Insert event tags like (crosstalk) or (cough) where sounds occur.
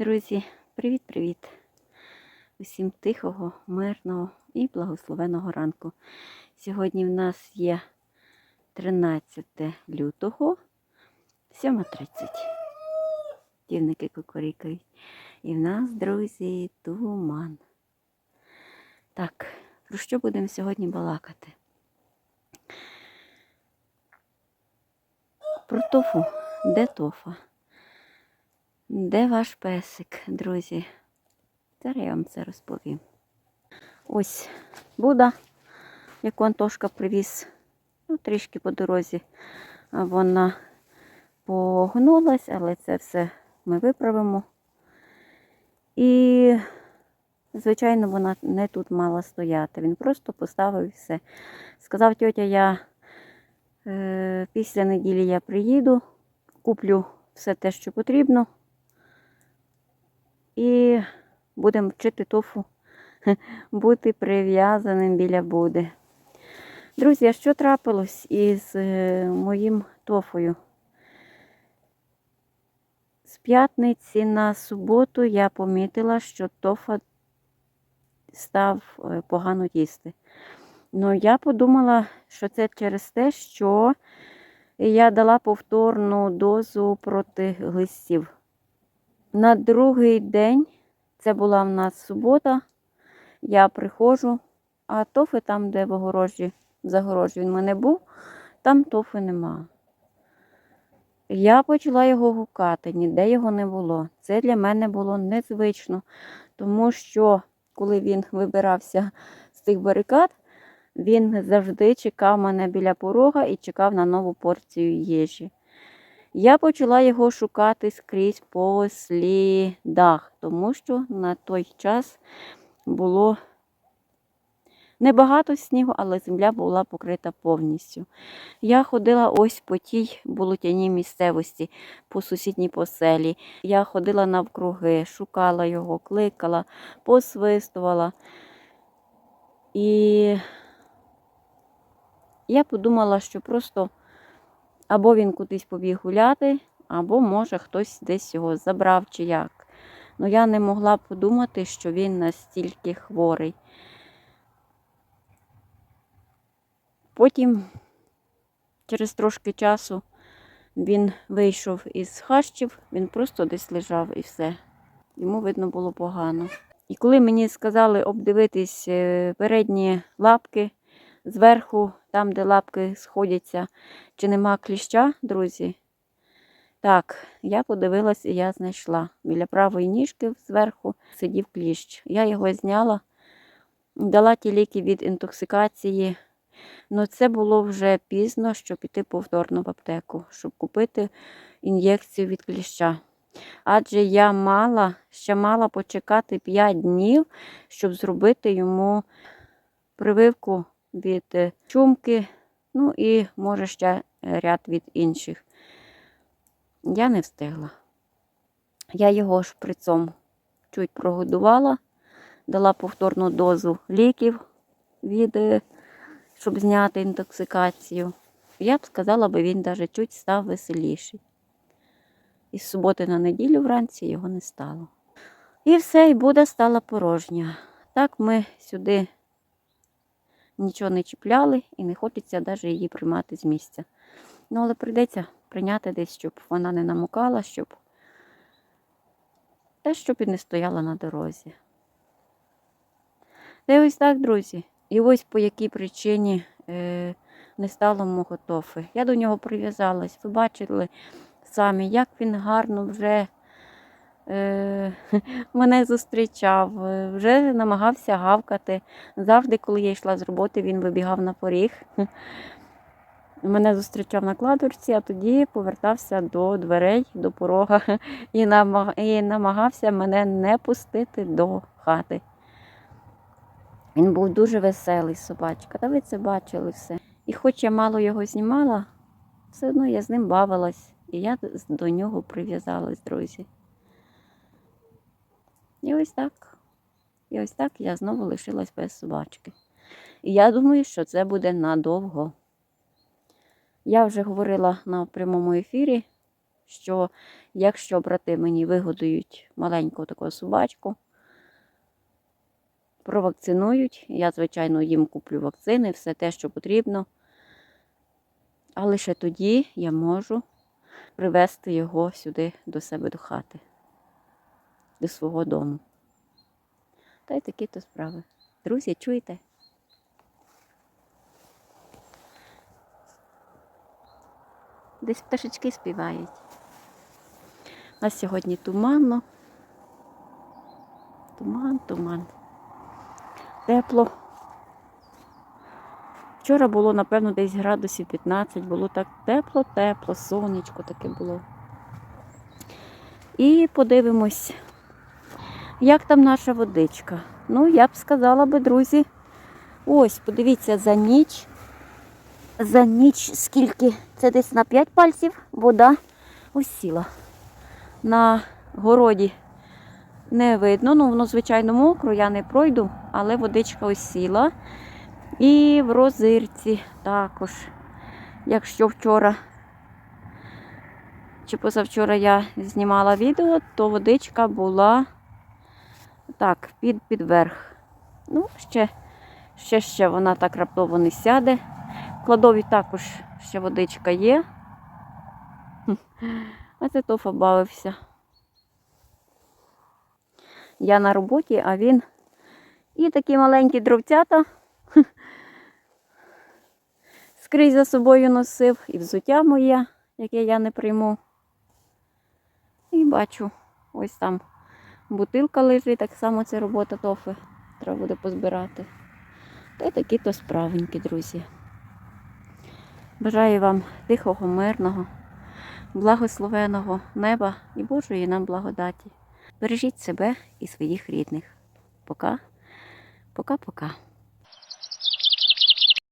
Друзі, привіт-привіт! Усім тихого, мирного і благословеного ранку. Сьогодні в нас є 13 лютого, 7.30. Дівники кукурікають. І в нас, друзі, туман. Так, про що будемо сьогодні балакати? Про тофу. Де тофа? Де ваш песик, друзі? Зараз я вам це розповім. Ось Буда, яку Антошка привіз, ну, трішки по дорозі. Вона погнулась, але це все ми виправимо. І, звичайно, вона не тут мала стояти. Він просто поставив все. Сказав тьотя, я е, після неділі я приїду, куплю все те, що потрібно. І будемо вчити тофу (laughs) бути прив'язаним біля буди. Друзі, а що трапилось із е, моїм тофою? З п'ятниці на суботу я помітила, що тофа став е, погано їсти. Ну, я подумала, що це через те, що я дала повторну дозу проти глистів. На другий день, це була в нас субота, я приходжу, а тофи там, де в огорожі, в загорожі він мене був, там тофи нема. Я почала його гукати, ніде його не було. Це для мене було незвично, тому що, коли він вибирався з цих барикад, він завжди чекав мене біля порога і чекав на нову порцію їжі. Я почала його шукати скрізь по слідах, тому що на той час було небагато снігу, але земля була покрита повністю. Я ходила ось по тій болотяній місцевості, по сусідній поселі. Я ходила навкруги, шукала його, кликала, посвистувала. І я подумала, що просто або він кудись побіг гуляти, або, може, хтось десь його забрав чи як. Ну, я не могла подумати, що він настільки хворий. Потім, через трошки часу, він вийшов із хащів, він просто десь лежав і все. Йому видно було погано. І коли мені сказали обдивитись е, передні лапки зверху, там, де лапки сходяться, чи нема кліща, друзі. Так, я подивилась і я знайшла. Біля правої ніжки зверху сидів кліщ. Я його зняла, дала ті ліки від інтоксикації. Ну, це було вже пізно, щоб піти повторно в аптеку, щоб купити ін'єкцію від кліща. Адже я мала, ще мала почекати 5 днів, щоб зробити йому прививку від е, чумки, ну і, може, ще ряд від інших. Я не встигла. Я його шприцом чуть прогодувала, дала повторну дозу ліків, від, е, щоб зняти інтоксикацію. Я б сказала, би він навіть чуть став веселіший. Із суботи на неділю вранці його не стало. І все, і Буда стала порожня. Так ми сюди нічого не чіпляли і не хочеться навіть її приймати з місця. Ну, але прийдеться прийняти десь, щоб вона не намокала, щоб те, щоб і не стояла на дорозі. Та ось так, друзі. І ось по якій причині е, не стало мого тофи. Я до нього прив'язалась. Ви бачили самі, як він гарно вже (laughs) мене зустрічав, е, вже намагався гавкати. Завжди, коли я йшла з роботи, він вибігав на поріг. (laughs) Мене зустрічав на кладочці, а тоді повертався до дверей, до порога (laughs) і намагався мене не пустити до хати. Він був дуже веселий собачка, та ви це бачили все. І хоч я мало його знімала, все одно я з ним бавилась, і я до нього прив'язалась, друзі. І ось так. І ось так я знову лишилась без собачки. І я думаю, що це буде надовго. Я вже говорила на прямому ефірі, що якщо брати мені вигодують маленьку таку собачку, провакцинують, я, звичайно, їм куплю вакцини, все те, що потрібно. А лише тоді я можу привезти його сюди до себе до хати, до свого дому. Та й такі то справи. Друзі, чуєте? Десь пташечки співають. У нас сьогодні туманно. Туман, туман. Тепло. Вчора було, напевно, десь градусів 15, було так тепло, тепло, сонечко таке було. І подивимось, як там наша водичка. Ну, я б сказала би, друзі, ось, подивіться, за ніч. За ніч скільки? Це десь на 5 пальців вода осіла. На городі не видно, ну воно, звичайно, мокро, я не пройду, але водичка осіла. І в розирці також. Якщо вчора чи позавчора я знімала відео, то водичка була так, під, під верх. Ну, ще, ще, ще вона так раптово не сяде. В кладові також ще водичка є. (laughs) А це тофа бавився. Я на роботі, а він і такі маленькі дровцята (laughs) скрізь за собою носив, і взуття моє, яке я не прийму. І бачу, ось там бутилка лежить, так само це робота тофи. Треба буде позбирати. Та й такі то справенькі, друзі. Бажаю вам тихого, мирного, благословеного неба і Божої нам благодаті. Бережіть себе і своїх рідних. Пока, пока-пока.